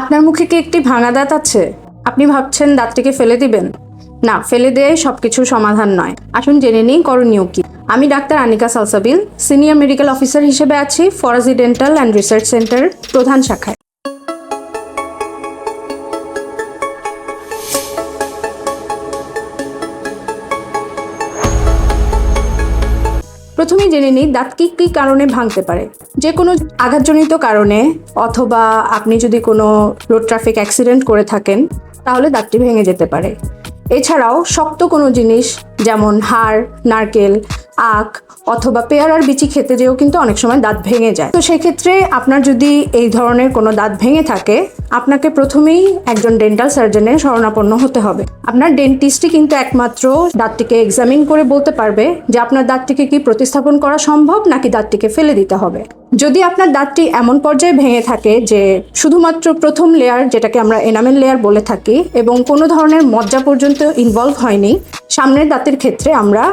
আপনার মুখে কি একটি ভাঙা দাঁত আছে? আপনি ভাবছেন দাঁতটিকে ফেলে দিবেন। না, ফেলে দেয় সবকিছুর সমাধান নয়। আসুন জেনে নিই করণীয় কি। আমি doctor Anika Salsabil, senior medical officer হিসেবে আছি Faraji dental and research centre প্রধান শাখায়। প্রথমেই জেনে নিই দাঁত কী কী কারণে ভাঙতে পারে। যে কোনো আঘাতজনিত কারণে অথবা আপনি যদি কোনো রোড ট্রাফিক অ্যাক্সিডেন্ট করে থাকেন, তাহলে দাঁতটি ভেঙে যেতে পারে। এছাড়াও শক্ত কোনো জিনিস যেমন হাড়, নারকেল আখ অথবা পেয়ারার বিচি খেতে যেও কিন্তু অনেক সময় দাঁত ভেঙে যায়। তো সেক্ষেত্রে আপনার যদি এই ধরনের কোনো দাঁত ভেঙে থাকে, আপনাকে প্রথমেই একজন ডেন্টাল সার্জনের শরণাপন্ন হতে হবে। আপনার ডেন্টিস্টই কিন্তু একমাত্র দাঁতটিকে এক্সামিন করে বলতে পারবে যে আপনার দাঁতটিকে কি প্রতিস্থাপন করা সম্ভব নাকি দাঁতটিকে ফেলে দিতে হবে। যদি আপনার দাঁতটি এমন পর্যায়ে ভেঙে থাকে যে শুধুমাত্র প্রথম লেয়ার যেটাকে আমরা এনামেল লেয়ার বলে থাকি এবং কোনো ধরনের মজ্জা পর্যন্ত ইনভলভ হয়নি, সামনের দাঁতের ক্ষেত্রে আমরা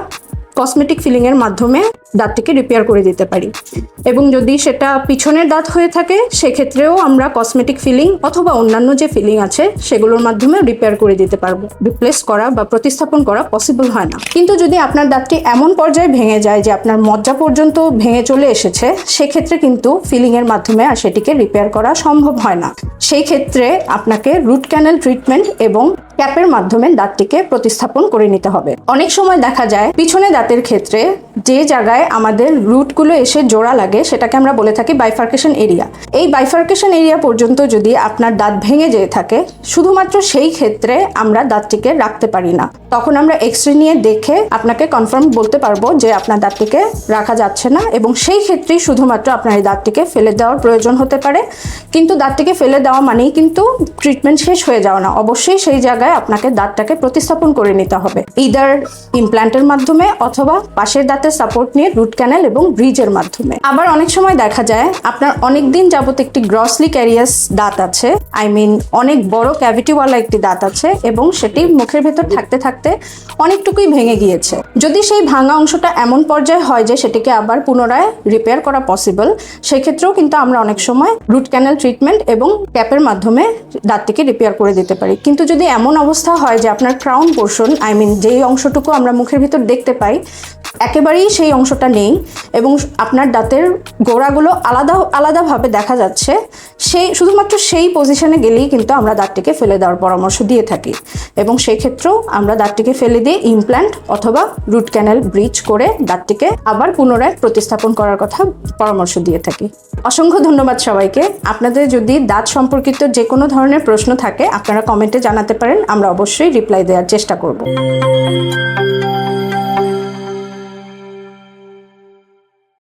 কসমেটিক ফিলিংয়ের মাধ্যমে দাঁতটিকে রিপেয়ার করে দিতে পারি। এবং যদি সেটা পিছনের দাঁত হয়ে থাকে, সেক্ষেত্রেও আমরা কসমেটিক ফিলিং অথবা অন্যান্য যে ফিলিং আছে, সেগুলোর মাধ্যমে রিপেয়ার করে দিতে পারব। রিপ্লেস করা বা প্রতিস্থাপন করা পসিবল হয় না। কিন্তু যদি আপনার দাঁতটি এমন পর্যায়ে ভেঙে যায় যে আপনার মজ্জা পর্যন্ত ভেঙে চলে এসেছে, সেক্ষেত্রে কিন্তু ফিলিংয়ের মাধ্যমে আর সেটিকে রিপেয়ার করা সম্ভব হয় না। সেই ক্ষেত্রে আপনাকে রুট ক্যানেল ট্রিটমেন্ট এবং ক্যাপের মাধ্যমে দাঁতটিকে প্রতিস্থাপন করে নিতে হবে। অনেক সময় দেখা যায়, পিছনে দাঁতের ক্ষেত্রে যে জায়গায় আমাদের রুটগুলো এসে জোড়া লাগে, সেটাকে আমরা বলে থাকি বাইফার্কেশন এরিয়া এই বাইফার্কেশন এরিয়া পর্যন্ত যদি আপনার দাঁত ভেঙে যেয়ে থাকে, শুধুমাত্র সেই ক্ষেত্রে আমরা দাঁতটিকে রাখতে পারি না। তখন আমরা এক্স রে নিয়ে দেখে আপনাকে কনফার্ম বলতে পারব যে আপনার দাঁতটিকে রাখা যাচ্ছে না এবং সেই ক্ষেত্রেই শুধুমাত্র আপনার এই দাঁতটিকে ফেলে দেওয়ার প্রয়োজন হতে পারে। কিন্তু দাঁতটিকে ফেলে দেওয়া মানেই কিন্তু ট্রিটমেন্ট শেষ হয়ে যাওয়া না। অবশ্যই সেই জায়গায় আপনাকে দাঁতটাকে প্রতিস্থাপন করে নিতে হবে। ইদার ইমপ্ল্যান্টের মাধ্যমে অথবা পাশের দাঁতের সাপোর্ট নিয়ে রুট ক্যানেল এবং ব্রিজের মাধ্যমে। আবার অনেক সময় দেখা যায়, আপনার অনেক দিন যাবত একটি গ্রসলি ক্যারিয়াস দাঁত আছে আই মিন অনেক বড় ক্যাভিটিওয়ালা একটি দাঁত আছে এবং সেটি মুখের ভেতর থাকতে থাকতে অনেকটুকুই ভেঙে গিয়েছে। যদি সেই ভাঙা অংশটা এমন পর্যায়ে হয় যে সেটিকে আবার পুনরায় রিপেয়ার করা পসিবল সেক্ষেত্রেও কিন্তু আমরা অনেক সময় রুট ক্যানেল ট্রিটমেন্ট এবং ক্যাপের মাধ্যমে দাঁতটিকে রিপেয়ার করে দিতে পারি। কিন্তু যদি এমন অবস্থা হয় যে আপনার ক্রাউন পোর্শন আই মিন যেই অংশটুকু আমরা মুখের ভিতর দেখতে পাই, একেবারেই সেই অংশটা নেই এবং আপনার দাঁতের গোড়াগুলো আলাদা, আলাদাভাবে দেখা যাচ্ছে। সেই, শুধুমাত্র সেই পজিশনে গেলেই কিন্তু আমরা দাঁতটিকে ফেলে দেওয়ার পরামর্শ দিয়ে থাকি। এবং সেই ক্ষেত্রেও আমরা দাঁতটিকে ফেলে দিয়ে ইমপ্ল্যান্ট অথবা রুট ক্যানেল ব্রিজ করে দাঁতটিকে আবার পুনরায় প্রতিস্থাপন করার কথা পরামর্শ দিয়ে থাকি। অসংখ্য ধন্যবাদ সবাইকে। আপনাদের যদি দাঁত সম্পর্কিত যে কোনো ধরনের প্রশ্ন থাকে, আপনারা কমেন্টে জানাতে পারেন, আমরা অবশ্যই রিপ্লাই দেওয়ার চেষ্টা করব।